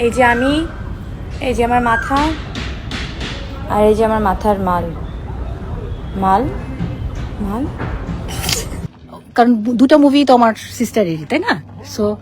এই যে আমি, এই যে আমার মাথা, আর এই যে আমার মাথার মাল। মাল? মাল? কারণ দুটো মুভি তো আমার সিস্টারেরই তাই না? সো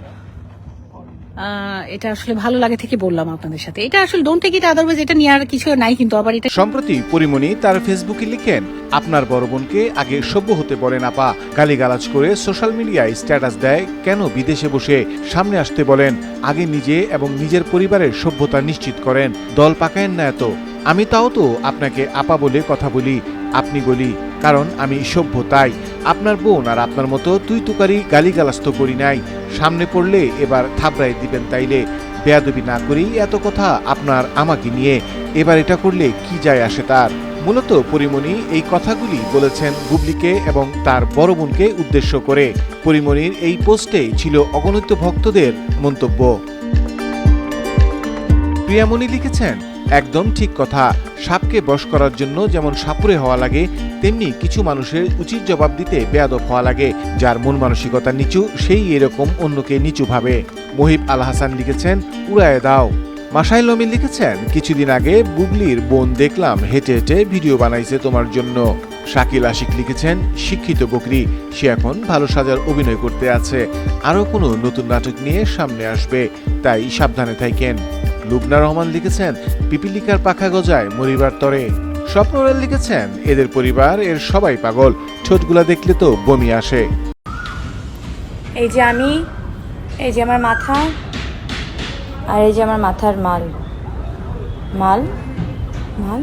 এটা আসলে ভালো লাগে থেকে বললাম আপনাদের সাথে। এটা আসলে ডোন্ট টেক ইট আদারওয়াইজ এটা নিয়ে আর কিছু নাই কিন্তু, আবার এটা সম্প্রতি পরিমণি তার ফেসবুকে লিখেন, আপনার বড় বোনকে আগে সভ্য হতে বলেন আপা। গালিগালাজ করে সোশ্যাল মিডিয়ায় স্ট্যাটাস দেয়, কেন বিদেশে বসে? সামনে আসতে বলেন, আগে নিজে এবং নিজের পরিবারের সভ্যতা নিশ্চিত করেন। দল পাকায়েন না এত। আমি তাও তো আপনাকে আপা বলে কথা বলি আপনি বলি, কারণ আমি সভ্য তাই। আপনার বোন আর আপনার মতো তুই তুকারি গালিগালাজ তো করি নাই। সামনে পড়লে এবার থাবড়াই দিবেন তাইলে। বেয়াদবি না করেই এত কথা আপনার আমাকে নিয়ে। এবার এটা করলে কি যায় আসে তার? মূলত পরিমণি এই কথাগুলি বলেছেন গুবলিকে এবং তার বড় বোনকে উদ্দেশ্য করে। পরিমণির এই পোস্টে ছিল অগণিত ভক্তদের মন্তব্য। প্রিয়ামণি লিখেছেন, একদম ঠিক কথা। সাপকে বশ করার জন্য যেমন সাপুরে হওয়া লাগে, তেমনি কিছু মানুষের উচিত জবাব দিতে বেয়াদব হওয়া লাগে। যার মন মানসিকতা নিচু, সেই এরকম অন্যকে নিচু ভাবে। মহিব আল হাসান লিখেছেন, উড়ায় দাও। মাসাইল লমি লিখেছেন, কিছুদিন আগে বুবলির বোন দেখলাম, হেঁটে হেঁটে ভিডিও বানাইছে তোমার জন্য। শাকিল আশিক লিখেছেন, শিক্ষিত বকরি, সে এখন ভালো সাজার অভিনয় করতে আছে। আরও কোনো নতুন নাটক নিয়ে সামনে আসবে, তাই সাবধানে থাকেন। লুবনা রহমান লিখেছেন, পিপিলিকার পাখা গজায় মরিবার তরে। স্বপ্নরাল লিখেছেন, এদের পরিবার, এর সবাই পাগল, ঠোঁটগুলা দেখলে তো বমি আসে। এই যে আমি, এই যে আমার মাথা, আর এই যে আমার মাথার মাল। মাল? মাল?